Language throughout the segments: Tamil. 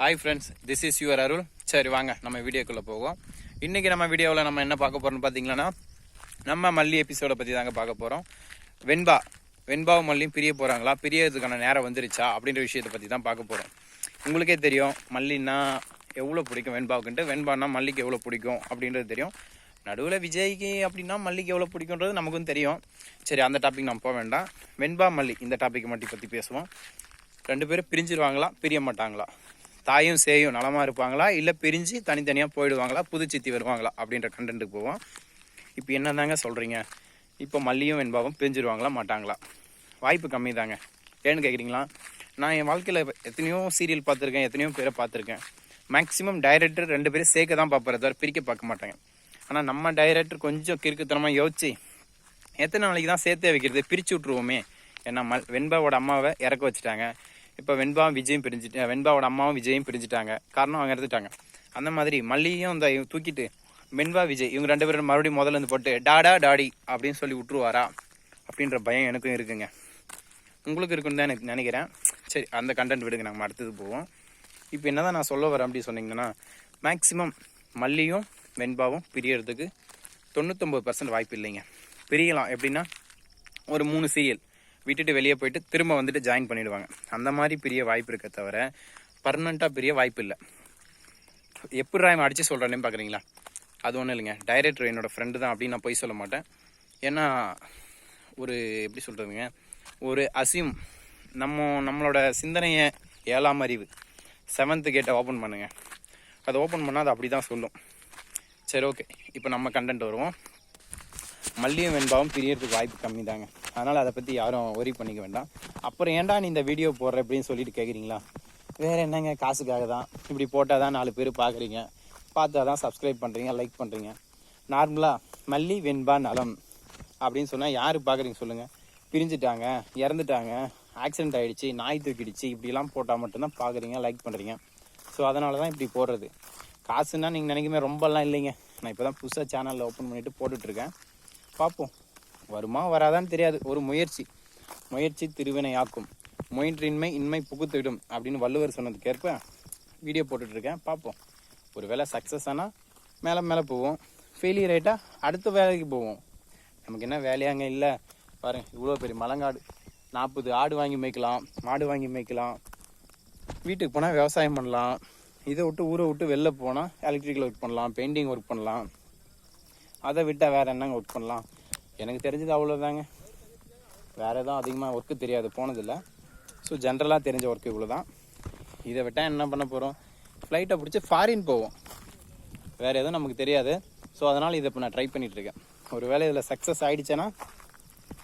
Hi friends this is your Arul சரி வாங்க நம்ம வீடியோக்குள்ளே போவோம். இன்றைக்கி நம்ம வீடியோவில் நம்ம என்ன பார்க்க போகிறோம்னு பார்த்தீங்கன்னா நம்ம மல்லி எபிசோடை பற்றி தாங்க பார்க்க போகிறோம் வெண்பா வெண்பாவும் மல்லியும் பிரிய போகிறாங்களா பிரியறதுக்கான நேரம் வந்துருச்சா? அப்படின்ற விஷயத்தை பற்றி தான் பார்க்க போகிறோம் உங்களுக்கே தெரியும் மல்லின்னா எவ்வளோ பிடிக்கும் வெண்பாவுக்குன்ட்டு? வெண்பானா மல்லிக்கு எவ்வளோ பிடிக்கும் அப்படின்றது தெரியும். நடுவில் விஜய்க்கு அப்படின்னா மல்லிக்கு எவ்வளோ பிடிக்குன்றது நமக்கும் தெரியும். சரி அந்த டாபிக் நம்ம போக வேண்டாம். வெண்பா மல்லி இந்த டாப்பிக்கை மட்டும் பற்றி பேசுவோம். ரெண்டு பேரும் பிரிஞ்சிருவாங்களா? பிரிய மாட்டாங்களா? தாயும் சேயும் நலமாக இருப்பாங்களா? இல்லை பிரிஞ்சு தனித்தனியாக போயிடுவாங்களா? புது சித்தி வருவாங்களா? அப்படின்ற கண்டென்ட்டுக்கு போவோம். இப்போ என்னதாங்க சொல்கிறீங்க இப்போ மல்லியும் வெண்பாவும் பிரிஞ்சிருவாங்களா? மாட்டாங்களா? வாய்ப்பு கம்மி தாங்க ஏன்னு கேட்குறீங்களா நான் என் வாழ்க்கையில் எத்தனையோ சீரியல் பார்த்துருக்கேன் எத்தனையோ பேரை பார்த்துருக்கேன். மேக்ஸிமம் டைரக்டர் ரெண்டு பேரும் சேர்க்க தான் பார்ப்பாரு தவிர பிரிக்க பார்க்க மாட்டாங்க. ஆனால் நம்ம டைரக்டர் கொஞ்சம் கிறுக்குத்தனமாக யோசிச்சு எத்தனை நாளைக்கு தான் சேர்த்தே வைக்கிறது? பிரித்து விட்ருவோமே ஏன்னா மல் வெண்பாவோட அம்மாவை இறக்க வச்சுட்டாங்க. இப்போ வெண்பா விஜயும் பிரிஞ்சுட்டு வெண்பாவோட அம்மாவும் விஜயும் பிரிஞ்சுட்டாங்க. காரணம் அவங்க இறந்துட்டாங்க அந்த மாதிரி மல்லியும் இந்த தூக்கிட்டு வெண்பா விஜய் இவங்க ரெண்டு பேரும் மறுபடியும் முதல்ல இருந்து போட்டு டாடா டாடி அப்படின்னு சொல்லி விட்டுருவாரா அப்படின்ற பயம் எனக்கும் இருக்குங்க. உங்களுக்கு இருக்குன்னு தான் எனக்கு நினைக்கிறேன். சரி அந்த கண்டென்ட் விடுங்க நம்ம அடுத்தது போவோம். இப்போ என்ன தான் நான் சொல்ல வரேன் அப்படி சொன்னீங்கன்னா மேக்ஸிமம் மல்லியும் வெண்பாவும் பிரியறதுக்கு தொண்ணூத்தொம்பது பர்சன்ட் வாய்ப்பு இல்லைங்க. பிரியலாம். எப்படின்னா ஒரு மூணு சீரியல் விட்டுட்டு வெளியே போயிட்டு திரும்ப வந்துட்டு ஜாயின் பண்ணிடுவாங்க. அந்த மாதிரி பெரிய வாய்ப்பு இருக்க தவிர பர்மனெண்ட்டாக பெரிய வாய்ப்பு இல்லை. எப்படி ராயம் அடித்து சொல்கிறேன்னு பார்க்குறீங்களா அது ஒன்றும் இல்லைங்க. டைரக்டர் என்னோடய ஃப்ரெண்டு தான் அப்படின்னு நான் போய் சொல்ல மாட்டேன். ஏன்னா ஒரு எப்படி சொல்கிறதுங்க ஒரு அசியும் நம்ம நம்மளோட சிந்தனையை ஏழாம் அறிவு. செவன்த்து கேட்டை ஓப்பன் பண்ணுங்கள் அதை ஓப்பன் பண்ணால் அது அப்படி தான் சொல்லும். சரி ஓகே இப்போ நம்ம கண்டென்ட் வருவோம். மல்லியும் வெண்பாவும் பிரியறதுக்கு வாய்ப்பு கம்மி தாங்க அதனால் அதை பற்றி யாரும் ஒரி பண்ணிக்க வேண்டாம். அப்புறம் ஏன்டா நீ இந்த வீடியோ போடுற அப்படின்னு சொல்லிட்டு கேட்குறீங்களா வேறு என்னங்க? காசுக்காக தான். இப்படி போட்டால் தான் நாலு பேர் பார்க்குறீங்க பார்த்தா தான் சப்ஸ்கிரைப் பண்ணுறீங்க லைக் பண்ணுறீங்க நார்மலாக மல்லி வெண்பா நலம் அப்படின்னு சொன்னால் யார் பார்க்குறீங்க சொல்லுங்கள் பிரிஞ்சுட்டாங்க இறந்துட்டாங்க ஆக்சிடென்ட் ஆகிடுச்சு நாய் தூக்கிடுச்சு இப்படிலாம் போட்டால் மட்டும்தான் பார்க்குறீங்க லைக் பண்ணுறீங்க ஸோ அதனால தான் இப்படி போடுறது. காசுன்னா நீங்கள் நினைக்குமே ரொம்பலாம் இல்லைங்க. நான் இப்போ தான் புதுசாக சேனலில் ஓப்பன் பண்ணிவிட்டு போட்டுட்ருக்கேன் பார்ப்போம். வருமா வராதான்னு தெரியாது. ஒரு முயற்சி. முயற்சி திருவினையாக்கும். முயன்றின்மை இன்மை புகுத்துவிடும் அப்படின்னு வள்ளுவர் சொன்னதுக்கேற்ப வீடியோ போட்டுட்ருக்கேன். பார்ப்போம். ஒரு வேளை சக்ஸஸ் ஆனால் மேலே மேலே போவோம். ஃபெயிலியர் ஆகிட்டா அடுத்த வேலைக்கு போவோம். நமக்கு என்ன வேலையாங்க இல்லை. பாருங்கள் இவ்வளோ பெரிய மலங்காடு. நாற்பது ஆடு வாங்கி மேய்க்கலாம் மாடு வாங்கி மேய்க்கலாம். வீட்டுக்கு போனால் விவசாயம் பண்ணலாம். இதை விட்டு ஊரை விட்டு வெளில போனால் எலக்ட்ரிக்கல் ஒர்க் பண்ணலாம் பெயிண்டிங் ஒர்க் பண்ணலாம். அதை விட்டால் வேறு என்னங்க ஒர்க் பண்ணலாம்? எனக்கு தெரிஞ்சது அவ்வளோதாங்க வேறு எதுவும் அதிகமாக ஒர்க்கு தெரியாது போனதில்லை. ஸோ ஜென்ரலாக தெரிஞ்ச ஒர்க்கு இவ்வளோ தான் இதை விட்டால் என்ன பண்ண போகிறோம் ஃப்ளைட்டை பிடிச்சி ஃபாரின் போவோம். வேறு எதுவும் நமக்கு தெரியாது. ஸோ அதனால் இதை இப்போ நான் ட்ரை பண்ணிகிட்ருக்கேன் ஒரு வேளை இதில் சக்ஸஸ் ஆகிடுச்சேன்னா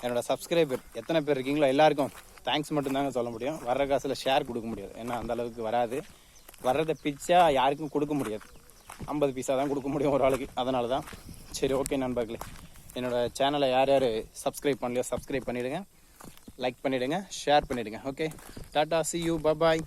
என்னோடய சப்ஸ்கிரைபர் எத்தனை பேர் இருக்கீங்களோ எல்லாருக்கும் தேங்க்ஸ் மட்டும்தாங்க சொல்ல முடியும். வர்ற காசில் ஷேர் கொடுக்க முடியாது. ஏன்னா அந்த அளவுக்கு வராது. வர்றதை பிச்சா யாருக்கும் கொடுக்க முடியாது. ஐம்பது பீஸாக தான் கொடுக்க முடியும் ஒரு ஆளுக்கு. அதனால தான் சரி ஓகே நண்பர்களே. என்னோட சேனலை யார் யார் சப்ஸ்கிரைப் பண்ணலையோ சப்ஸ்கிரைப் பண்ணிவிடுங்க லைக் பண்ணிவிடுங்க ஷேர் பண்ணிவிடுங்க okay tata see you bye bye